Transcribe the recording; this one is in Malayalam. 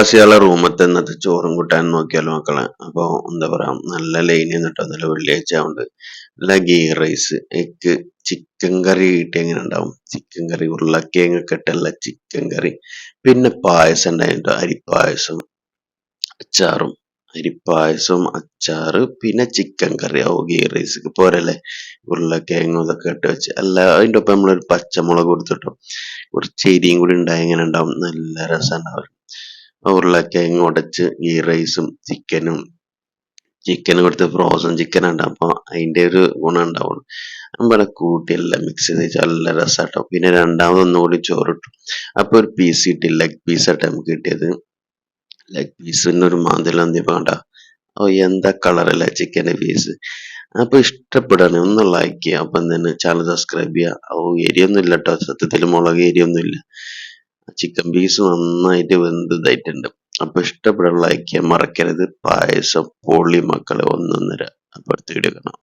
പ്രവാസികളെ റൂമത്തെ ഇന്നത്തെ ചോറും കൂട്ടാൻ നോക്കിയാലോ മക്കളെ? അപ്പോൾ എന്താ പറയാ നല്ല ലൈനിൽ നിന്നിട്ടോ നല്ല വെള്ളിയാഴ്ച ആവുണ്ട് നല്ല ghee rice egg chicken curry കിട്ടി എങ്ങനെ ഉണ്ടാവും ചിക്കൻ കറി ഉരുളക്കേങ്ങ കെട്ടല്ല ചിക്കൻ കറി പിന്നെ പായസം ഉണ്ടായിട്ടോ അരിപ്പായസം അച്ചാറും. അരിപ്പായസം അച്ചാറ് പിന്നെ ചിക്കൻ കറി ആവും ഗീ റൈസ് പോരല്ലേ? ഉരുളക്കിഴങ്ങും ഇതൊക്കെ ഇട്ട് വെച്ച്. അല്ല അതിന്റെ ഒപ്പം നമ്മളൊരു പച്ചമുളക് കൊടുത്തിട്ടോ. കുറച്ച് എരിയും കൂടി ഉണ്ടായി എങ്ങനെ ഉണ്ടാവും നല്ല രസമുണ്ടാവും ഉരുളക്കിഴങ്ങ് ഉടച്ച് ഗീ റൈസും ചിക്കനും ചിക്കൻ കൊടുത്ത് ഫ്രോസൺ ചിക്കൻ ഉണ്ട് അപ്പോൾ അതിന്റെ ഒരു ഗുണം ഉണ്ടാവുള്ളൂ. നമ്മളെ കൂട്ടി എല്ലാം മിക്സ് ചെയ്ത് വെച്ചാൽ നല്ല രസമാട്ടോ പിന്നെ രണ്ടാമത് ഒന്നുകൂടി ചോറിട്ടു. അപ്പോൾ ഒരു പീസ് കിട്ടി. ലെഗ് പീസ് ആയിട്ട് നമുക്ക് കിട്ടിയത്. ലെഗ് പീസിന് ഒരു മാന്തലന്തി വേണ്ട ഓ എന്താ കളറല്ലേ ചിക്കന്റെ പീസ് അപ്പോൾ ഇഷ്ടപ്പെടാണ്. ഒന്ന് ലൈക്ക് ചെയ്യുക. അപ്പം തന്നെ ചാനൽ സബ്സ്ക്രൈബ് ചെയ്യുക. ഓ എരിയൊന്നും ഇല്ല കേട്ടോ സത്യത്തിൽ മുളക് എരിയൊന്നും ഇല്ല ചിക്കൻ പീസ് നന്നായിട്ട് വെന്ത് ഇതായിട്ടുണ്ട്. അപ്പൊ ലൈക്ക് ചെയ്യാൻ മറക്കരുത്. പായസം പൊളി മക്കളെ ഒന്നൊന്നര അപ്പോൾ വീഡിയോ കാണാം